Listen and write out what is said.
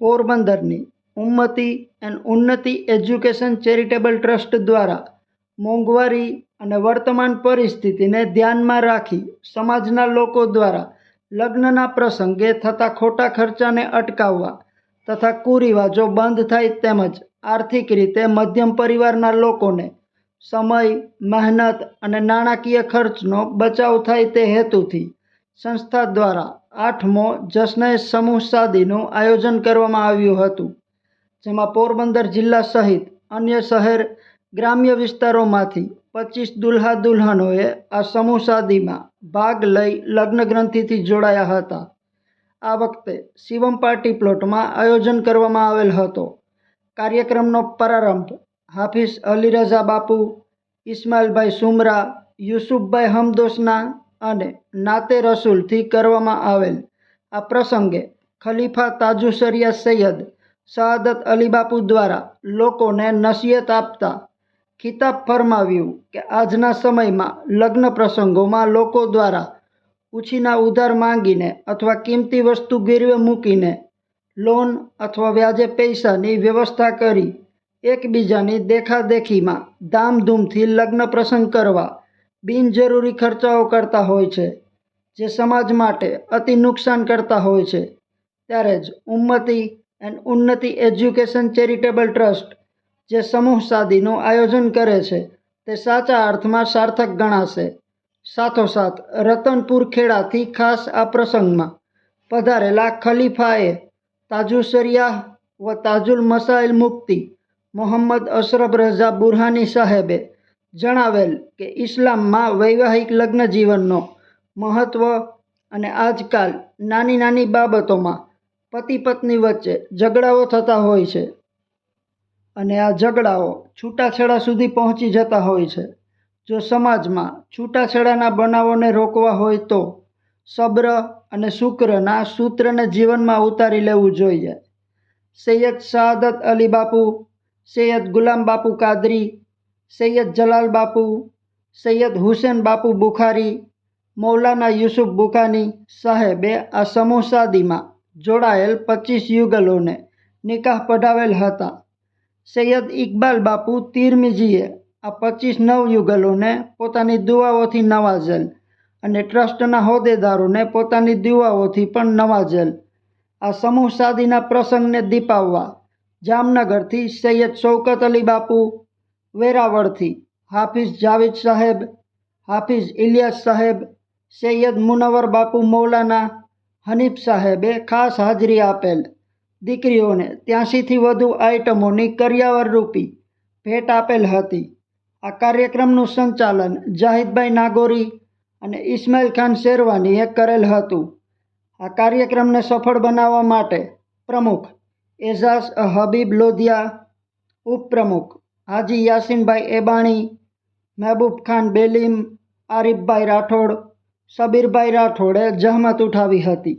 પોરબંદરની ઉન્નતિ and Unnati education charitable trust દ્વારા મોંઘવારી અને વર્તમાન પરિસ્થિતિને ધ્યાનમાં રાખી સમાજના લોકો દ્વારા લગ્નના પ્રસંગે થતા ખોટા ખર્ચાને અટકાવવા તથા કુરિવાજો બંધ થાય તેમજ આર્થિક રીતે મધ્યમ પરિવારના લોકોને સમય, મહેનત અને નાણાકીય ખર્ચનો બચાવ થાય તે હેતુથી સંસ્થા દ્વારા આઠમો જશ્નએ સમૂહ સાદીનું આયોજન કરવામાં આવ્યું હતું, જેમાં પોરબંદર જિલ્લા સહિત અન્ય શહેર, ગ્રામ્ય વિસ્તારોમાંથી પચીસ દુલ્હા દુલ્હનોએ આ સમૂહ સાદીમાં ભાગ લઈ લગ્ન ગ્રંથિથી જોડાયા હતા. આ વખતે શિવમ પાર્ટી પ્લોટમાં આયોજન કરવામાં આવેલ હતો. કાર્યક્રમનો પ્રારંભ હાફિઝ અલી રઝા બાપુ, ઇસ્માઇલભાઈ સુમરા, યુસુફભાઈ હમદોસના અને નાતે રસૂલથી કરવામાં આવેલ. આ પ્રસંગે ખલીફા તાજુસરિયા સૈયદ શહાદત અલી બાપુ દ્વારા લોકોને નસીહત આપતા ખિતાબ ફરમાવ્યું કે આજના સમયમાં લગ્ન પ્રસંગોમાં લોકો દ્વારા ઉછીના ઉધાર માંગીને અથવા કિંમતી વસ્તુ ગીરવે મૂકીને લોન અથવા વ્યાજે પૈસાની વ્યવસ્થા કરી એકબીજાની દેખાદેખીમાં ધામધૂમથી લગ્ન પ્રસંગ કરવા બિનજરૂરી ખર્ચાઓ કરતા હોય છે, જે સમાજ માટે અતિ નુકસાન કરતા હોય છે. ત્યારે જ ઉન્નતિ and Unnati education charitable trust, જે સમૂહ સાદીનું આયોજન કરે છે, તે સાચા અર્થમાં સાર્થક ગણાશે. સાથોસાથ, રતનપુર ખેડાથી ખાસ આ પ્રસંગમાં પધારેલા ખલીફાએ તાજુસરિયા વ તાજુલ મસાઇલ મુક્તિ મોહમ્મદ અશરફ રઝા બુરહાની સાહેબે જણાવેલ કે ઇસ્લામમાં વૈવાહિક લગ્ન જીવનનો મહત્ત્વ અને આજકાલ નાની નાની બાબતોમાં પતિ પત્ની વચ્ચે ઝઘડાઓ થતા હોય છે. અને આ ઝઘડાઓ છૂટાછેડા સુધી પહોંચી જતા હોય છે. જો સમાજમાં છૂટાછેડાના બનાવોને રોકવા હોય તો સબ્ર અને શુક્રના સૂત્રને જીવનમાં ઉતારી લેવું જોઈએ. સૈયદ શહાદત અલી બાપુ, સૈયદ ગુલામ બાપુ કાદરી સૈયદ જલાલ બાપુ, સૈયદ હુસેન બાપુ બુખારી, મૌલાના યુસુફ બુખાની સાહેબે આ સમૂહ સાદીમાં જોડાયેલ પચીસ યુગલોને નિકાહ પઢાવેલ હતા. સૈયદ ઇકબાલ બાપુ તીરમીજીએ આ પચીસ નવયુગલોને પોતાની દુઆઓથી નવાજેલ અને ટ્રસ્ટના હોદ્દેદારોને પોતાની દુઆઓથી પણ નવાજેલ. આ સમૂહ સાદીના પ્રસંગને દીપાવવા જામનગરથી સૈયદ શૌકત અલી બાપુ વેરાવળથી. હાફિઝ જાવેદ સાહેબ, હાફિઝ ઇલિયાસ સાહેબ, સૈયદ મુનવર બાપુ મૌલાના, હનીફ સાહેબે ખાસ હાજરી આપેલ. દીકરીઓને ત્યાંસીથી વધુ આઇટમોની કરિયાવર રૂપી ભેટ આપેલ હતી. આ કાર્યક્રમનું સંચાલન જાહિદભાઈ નાગોરી અને ઇસ્માઇલ ખાન શેરવાનીએ કરેલ હતું. આ કાર્યક્રમને સફળ બનાવવા માટે પ્રમુખ એઝાઝ હબીબ લોધિયા, ઉપપ્રમુખ હાજી યાસીનભાઈ એબાણી મહેબૂબ ખાન બેલીમ આરીફભાઈ રાઠોડ સબીરભાઈ રાઠોડે જહમત ઉઠાવી હતી.